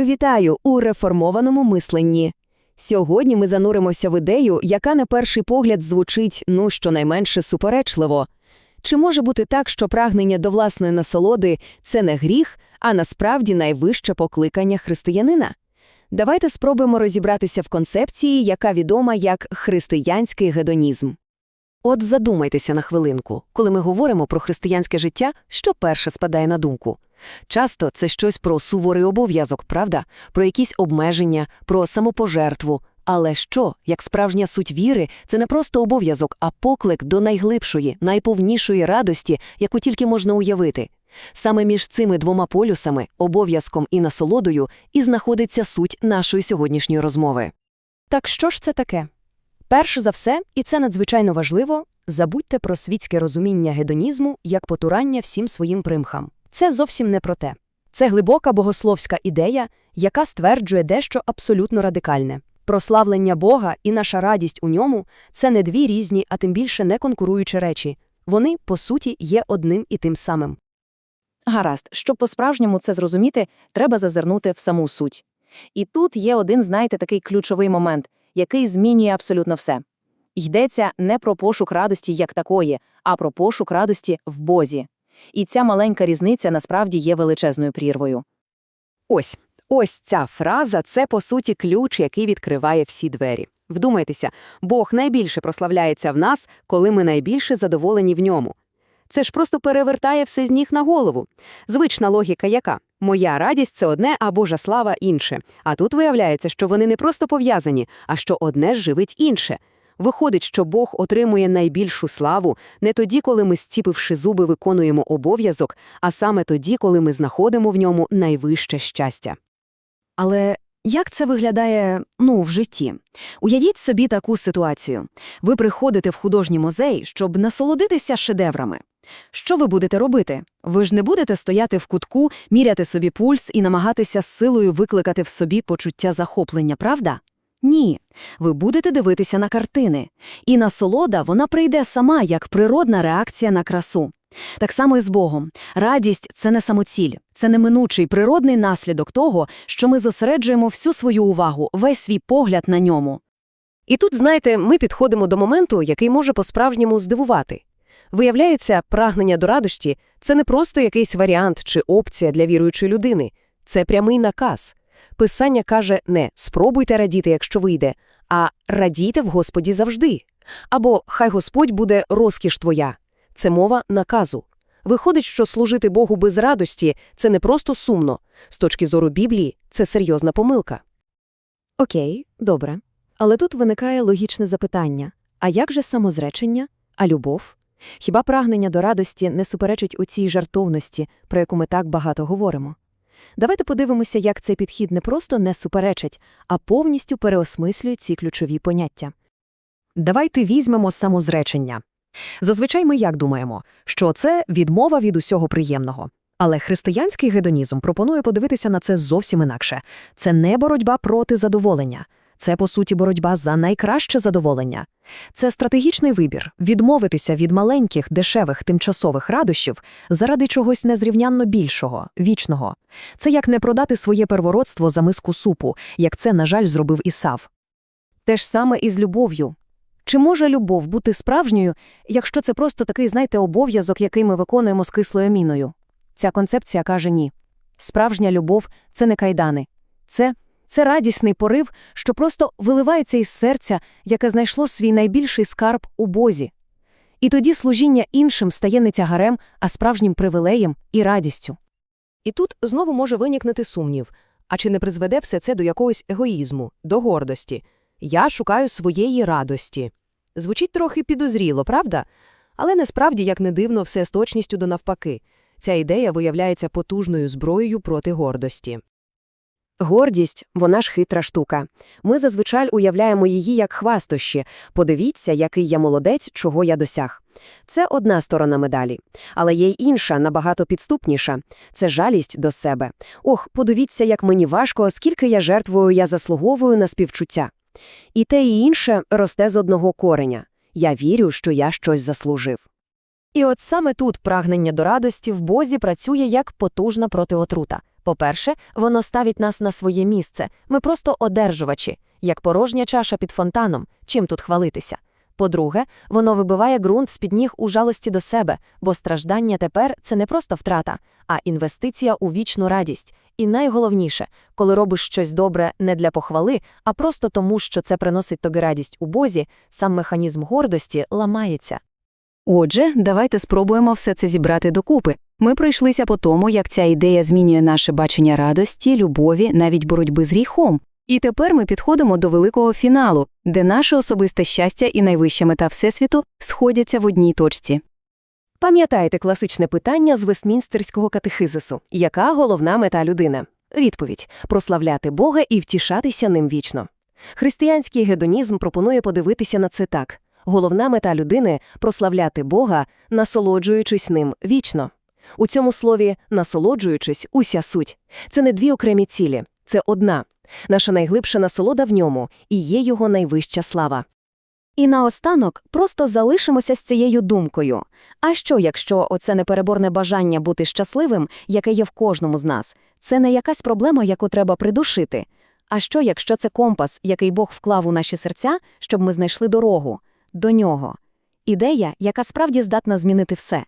Вітаю у реформованому мисленні. Сьогодні ми зануримося в ідею, яка на перший погляд звучить, ну, щонайменше суперечливо. Чи може бути так, що прагнення до власної насолоди – це не гріх, а насправді найвище покликання християнина? Давайте спробуємо розібратися в концепції, яка відома як християнський гедонізм. От задумайтеся на хвилинку, коли ми говоримо про християнське життя, що перше спадає на думку. Часто це щось про суворий обов'язок, правда? Про якісь обмеження, про самопожертву. Але що, як справжня суть віри, це не просто обов'язок, а поклик до найглибшої, найповнішої радості, яку тільки можна уявити. Саме між цими двома полюсами, обов'язком і насолодою, і знаходиться суть нашої сьогоднішньої розмови. Так що ж це таке? Перш за все, і це надзвичайно важливо, забудьте про світське розуміння гедонізму як потурання всім своїм примхам. Це зовсім не про те. Це глибока богословська ідея, яка стверджує дещо абсолютно радикальне. Прославлення Бога і наша радість у ньому це не дві різні, а тим більше не конкуруючі речі. Вони, по суті, є одним і тим самим. Гаразд, щоб по-справжньому це зрозуміти, треба зазирнути в саму суть. І тут є один, знаєте, такий ключовий момент, який змінює абсолютно все. Йдеться не про пошук радості як такої, а про пошук радості в Бозі. І ця маленька різниця насправді є величезною прірвою. Ось, ось ця фраза – це, по суті, ключ, який відкриває всі двері. Вдумайтеся, Бог найбільше прославляється в нас, коли ми найбільше задоволені в ньому. Це ж просто перевертає все з ніг на голову. Звична логіка яка? Моя радість – це одне, а Божа слава – інше. А тут виявляється, що вони не просто пов'язані, а що одне живить інше. Виходить, що Бог отримує найбільшу славу не тоді, коли ми, зціпивши зуби, виконуємо обов'язок, а саме тоді, коли ми знаходимо в ньому найвище щастя. Але як це виглядає, ну, в житті? Уявіть собі таку ситуацію. Ви приходите в художній музей, щоб насолодитися шедеврами. Що ви будете робити? Ви ж не будете стояти в кутку, міряти собі пульс і намагатися з силою викликати в собі почуття захоплення, правда? Ні. Ви будете дивитися на картини. І насолода, вона прийде сама, як природна реакція на красу. Так само і з Богом. Радість – це не самоціль, це неминучий природний наслідок того, що ми зосереджуємо всю свою увагу, весь свій погляд на ньому. І тут, знаєте, ми підходимо до моменту, який може по-справжньому здивувати. Виявляється, прагнення до радості – це не просто якийсь варіант чи опція для віруючої людини. Це прямий наказ. Писання каже не «спробуйте радіти, якщо вийде», а «радійте в Господі завжди». Або «хай Господь буде розкіш твоя». Це мова наказу. Виходить, що служити Богу без радості – це не просто сумно. З точки зору Біблії – це серйозна помилка. Окей, добре. Але тут виникає логічне запитання. А як же самозречення? А любов? Хіба прагнення до радості не суперечить у цій жартовності, про яку ми так багато говоримо? Давайте подивимося, як цей підхід не просто не суперечить, а повністю переосмислює ці ключові поняття. Давайте візьмемо самозречення. Зазвичай ми як думаємо, що це відмова від усього приємного. Але християнський гедонізм пропонує подивитися на це зовсім інакше. Це не боротьба проти задоволення. Це, по суті, боротьба за найкраще задоволення. Це стратегічний вибір – відмовитися від маленьких, дешевих, тимчасових радощів заради чогось незрівнянно більшого, вічного. Це як не продати своє первородство за миску супу, як це, на жаль, зробив Ісав. Те ж саме і з любов'ю. Чи може любов бути справжньою, якщо це просто такий, знаєте, обов'язок, який ми виконуємо з кислою міною? Ця концепція каже ні. Справжня любов – це не кайдани. Це це радісний порив, що просто виливається із серця, яке знайшло свій найбільший скарб у Бозі. І тоді служіння іншим стає не тягарем, а справжнім привилеєм і радістю. І тут знову може виникнути сумнів, а чи не призведе все це до якогось егоїзму, до гордості? Я шукаю своєї радості. Звучить трохи підозріло, правда? Але насправді, як не дивно, все з точністю до навпаки. Ця ідея виявляється потужною зброєю проти гордості. Гордість – вона ж хитра штука. Ми зазвичай уявляємо її як хвастощі. Подивіться, який я молодець, чого я досяг. Це одна сторона медалі. Але є й інша, набагато підступніша. Це жалість до себе. Ох, подивіться, як мені важко, скільки я жертвую, я заслуговую на співчуття. І те і інше росте з одного кореня. Я вірю, що я щось заслужив. І от саме тут прагнення до радості в Бозі працює як потужна протиотрута. По-перше, воно ставить нас на своє місце. Ми просто одержувачі, як порожня чаша під фонтаном. Чим тут хвалитися? По-друге, воно вибиває ґрунт з-під ніг у жалості до себе, бо страждання тепер це не просто втрата, а інвестиція у вічну радість. І найголовніше, коли робиш щось добре не для похвали, а просто тому, що це приносить тобі радість у Бозі, сам механізм гордості ламається. Отже, давайте спробуємо все це зібрати докупи. Ми пройшлися по тому, як ця ідея змінює наше бачення радості, любові, навіть боротьби з гріхом. І тепер ми підходимо до великого фіналу, де наше особисте щастя і найвища мета Всесвіту сходяться в одній точці. Пам'ятаєте класичне питання з Вестмінстерського катехизису яка головна мета людини? Відповідь – прославляти Бога і втішатися ним вічно. Християнський гедонізм пропонує подивитися на це так. Головна мета людини – прославляти Бога, насолоджуючись ним вічно. У цьому слові «насолоджуючись» уся суть. Це не дві окремі цілі, це одна. Наша найглибша насолода в ньому і є його найвища слава. І наостанок просто залишимося з цією думкою. А що, якщо оце непереборне бажання бути щасливим, яке є в кожному з нас, це не якась проблема, яку треба придушити? А що, якщо це компас, який Бог вклав у наші серця, щоб ми знайшли дорогу? До нього. Ідея, яка справді здатна змінити все.